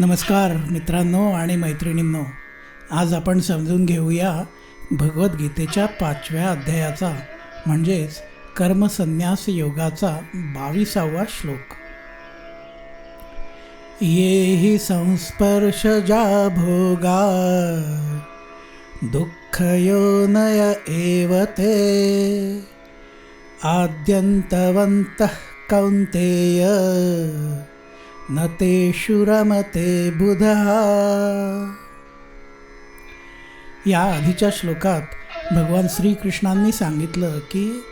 नमस्कार मित्रांनो आणि मैत्रिणींनो आज आपण समजून घेऊया भगवद्गीतेच्या पाचव्या अध्यायाचा म्हणजेच कर्मसन्यास योगाचा बावीसावा श्लोक. ये हि संस्पर्शजा भोगा दुःखयोनय एव ते आद्यन्तवन्तः कौन्तेय। न तेषु रमते बुध. या आधीच्या श्लोकात भगवान श्रीकृष्णांनी सांगितलं की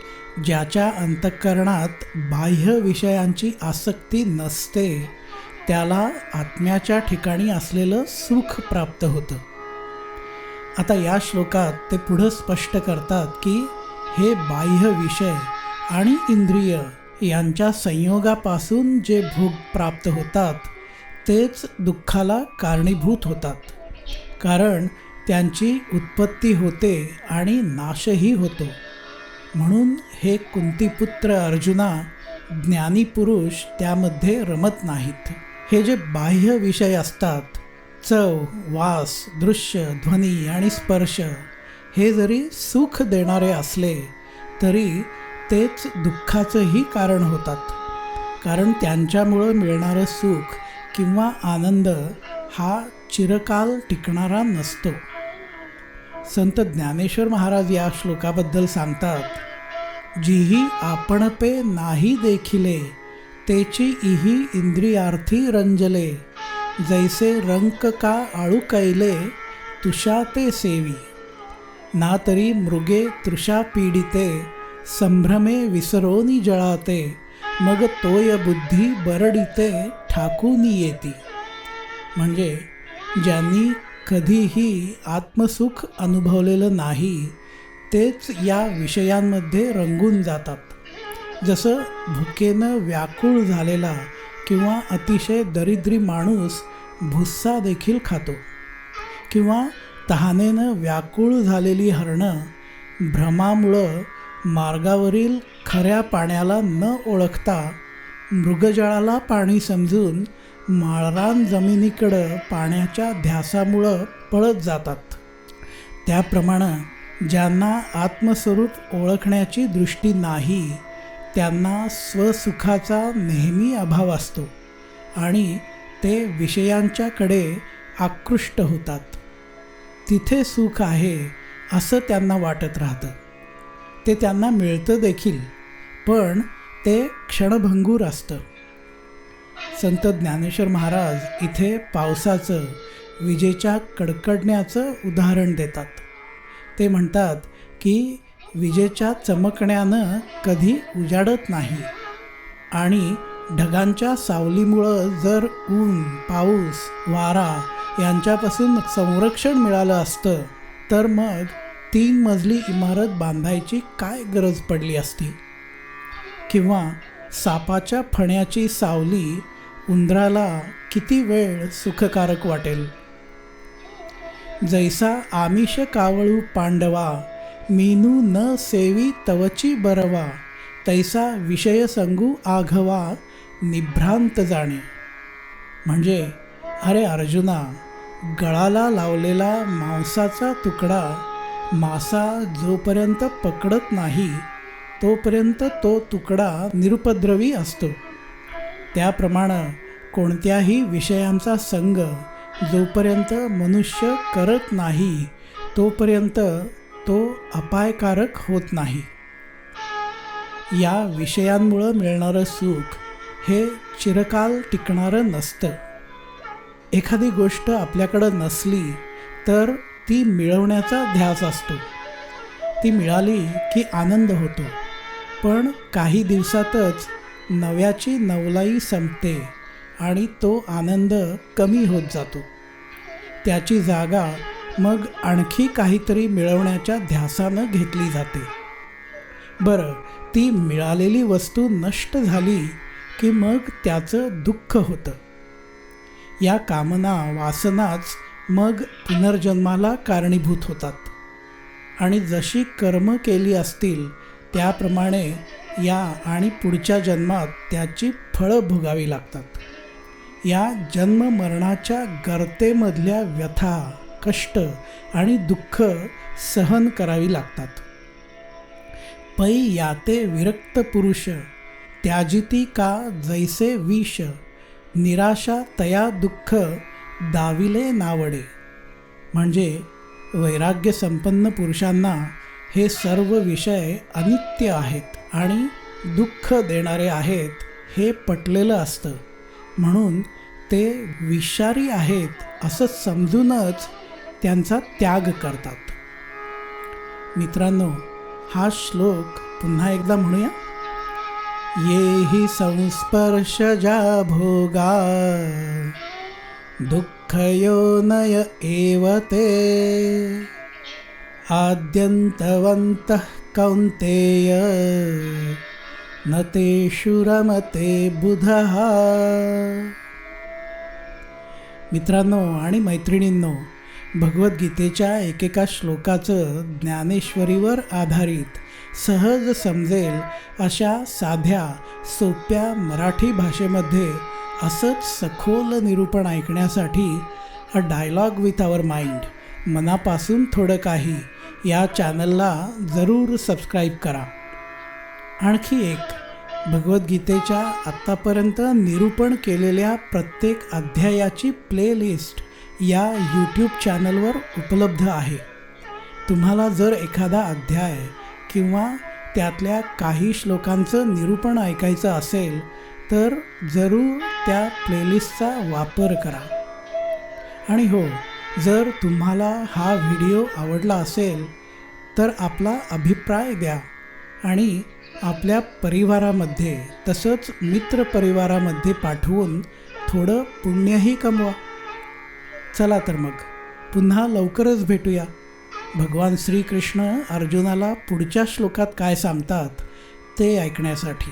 ज्याच्या अंतःकरणात बाह्य विषयांची आसक्ती नसते त्याला आत्म्याच्या ठिकाणी असलेलं सुख प्राप्त होतं. आता या श्लोकात ते पुढं स्पष्ट करतात की हे बाह्य विषय आणि इंद्रिय यांच्या संयोगापासून जे भोग प्राप्त होतात तेच दुःखाला कारणीभूत होतात. कारण त्यांची उत्पत्ती होते आणि नाशही होतो. म्हणून हे कुंतीपुत्र अर्जुना ज्ञानी पुरुष त्यामध्ये रमत नाहीत. हे जे बाह्य विषय असतात चव वास दृश्य ध्वनी आणि स्पर्श हे जरी सुख देणारे असले तरी तेच दुःखाचंही कारण होतात. कारण त्यांच्यामुळं मिळणारं सुख किंवा आनंद हा चिरकाल टिकणारा नसतो. संत ज्ञानेश्वर महाराज या श्लोकाबद्दल सांगतात जीही आपणपे नाही देखिले तेची इही इंद्रियार्थी रंजले जैसे रंक का आळू कैले तुषा ते सेवी ना तरी मृगे तृषा पीडिते संभ्रमे विसरोनी जळाते मग तोय बुद्धी बरडिते ठाकूनी येती. म्हणजे ज्यांनी कधीही आत्मसुख अनुभवलेलं नाही तेच या विषयांमध्ये रंगून जातात. जसं भुकेनं व्याकुळ झालेला किंवा अतिशय दरिद्री माणूस भुस्सा देखील खातो किंवा तहानेनं व्याकुळ झालेली हरणं भ्रमामुळं मार्गावरील खऱ्या पाण्याला न ओळखता मृगजळाला पाणी समजून माळरान जमिनीकडं पाण्याच्या ध्यासामुळं पळत जातात. त्याप्रमाणे ज्यांना आत्मस्वरूप ओळखण्याची दृष्टी नाही त्यांना स्वसुखाचा नेहमी अभाव असतो आणि ते विषयांच्याकडे आकृष्ट होतात. तिथे सुख आहे असं त्यांना वाटत राहतं. ते त्यांना मिळतं देखील पण ते क्षणभंगूर असतं. संत ज्ञानेश्वर महाराज इथे पावसाचं विजेच्या कडकडण्याचं उदाहरण देतात. ते म्हणतात की विजेच्या चमकण्यानं कधी उजाडत नाही. आणि ढगांच्या सावलीमुळं जर ऊन पाऊस वारा यांच्यापासून संरक्षण मिळालं असतं तर मग तीन मजली इमारत बांधायची काय गरज पडली असती? किंवा सापाच्या फण्याची सावली उंदराला किती वेळ सुखकारक वाटेल? जैसा आमिष कावळू पांडवा मीनू न सेवी तवची बरवा तैसा विषय संगू आघवा निभ्रांत जाणे. म्हणजे अरे अर्जुना गळाला लावलेला मांसाचा तुकडा मासा जोपर्यंत पकडत नाही तोपर्यंत तो तुकडा निरुपद्रवी असतो. त्याप्रमाणे कोणत्याही विषयांचा संग जोपर्यंत मनुष्य करत नाही तोपर्यंत तो अपायकारक होत नाही. या विषयांमुळं मिळणारं सुख हे चिरकाल टिकणारं नसतं. एखादी गोष्ट आपल्याकडं नसली तर ती मिळवण्याचा ध्यास असतो. ती मिळाली की आनंद होतो. पण काही दिवसातच नव्याची नवलाई संपते आणि तो आनंद कमी होत जातो. त्याची जागा मग आणखी काहीतरी मिळवण्याच्या ध्यासानं घेतली जाते. बरं ती मिळालेली वस्तू नष्ट झाली की मग त्याचं दुःख होतं. या कामना वासनाच मग पुनर्जन्माला कारणीभूत होतात. आणि जशी कर्म केली असतील त्याप्रमाणे या आणि पुढच्या जन्मात त्याची फळं भोगावी लागतात. या जन्ममरणाच्या गर्तेमधल्या व्यथा कष्ट आणि दुःख सहन करावी लागतात. पै याते विरक्त पुरुष त्याजिती का जैसे विष निराशा तया दुःख दाविले नावडे. म्हणजे वैराग्य संपन्न पुरुषांना हे सर्व विषय अनित्य आहेत आणि दुःख देणारे आहेत हे पटलेलं असतं. म्हणून ते विषारी आहेत असं समजूनच त्यांचा त्याग करतात. मित्रांनो हा श्लोक पुन्हा एकदा म्हणूया. ये संस्पर्श जा भोगा। दुःखयोनय एव ते। आद्यन्तवन्तः कौन्तेय न तेषु रमते बुधः। मित्रांनो आणि मैत्रिणींनो भगवद्गीतेच्या एकेका श्लोकाचं ज्ञानेश्वरीवर आधारित सहज समजेल अशा साध्या सोप्या मराठी भाषेमध्ये असंच सखोल निरूपण ऐकण्यासाठी a dialogue with our mind मनापासून थोडं काही या चॅनलला जरूर सबस्क्राईब करा. आणखी एक भगवद्गीतेच्या आत्तापर्यंत निरूपण केलेल्या प्रत्येक अध्यायाची प्लेलिस्ट या यूट्यूब चॅनलवर उपलब्ध आहे. तुम्हाला जर एखादा अध्याय किंवा त्यातल्या काही श्लोकांचं निरूपण ऐकायचं असेल तर जरूर त्या प्लेलिस्टचा वापर करा. आणि हो जर तुम्हाला हा व्हिडिओ आवडला असेल तर आपला अभिप्राय द्या आणि आपल्या परिवारामध्ये तसंच मित्रपरिवारामध्ये पाठवून थोडं पुण्यही कमवा. चला तर मग पुन्हा लवकरच भेटूया. भगवान श्रीकृष्ण अर्जुनाला पुढच्या श्लोकात काय सांगतात ते ऐकण्यासाठी.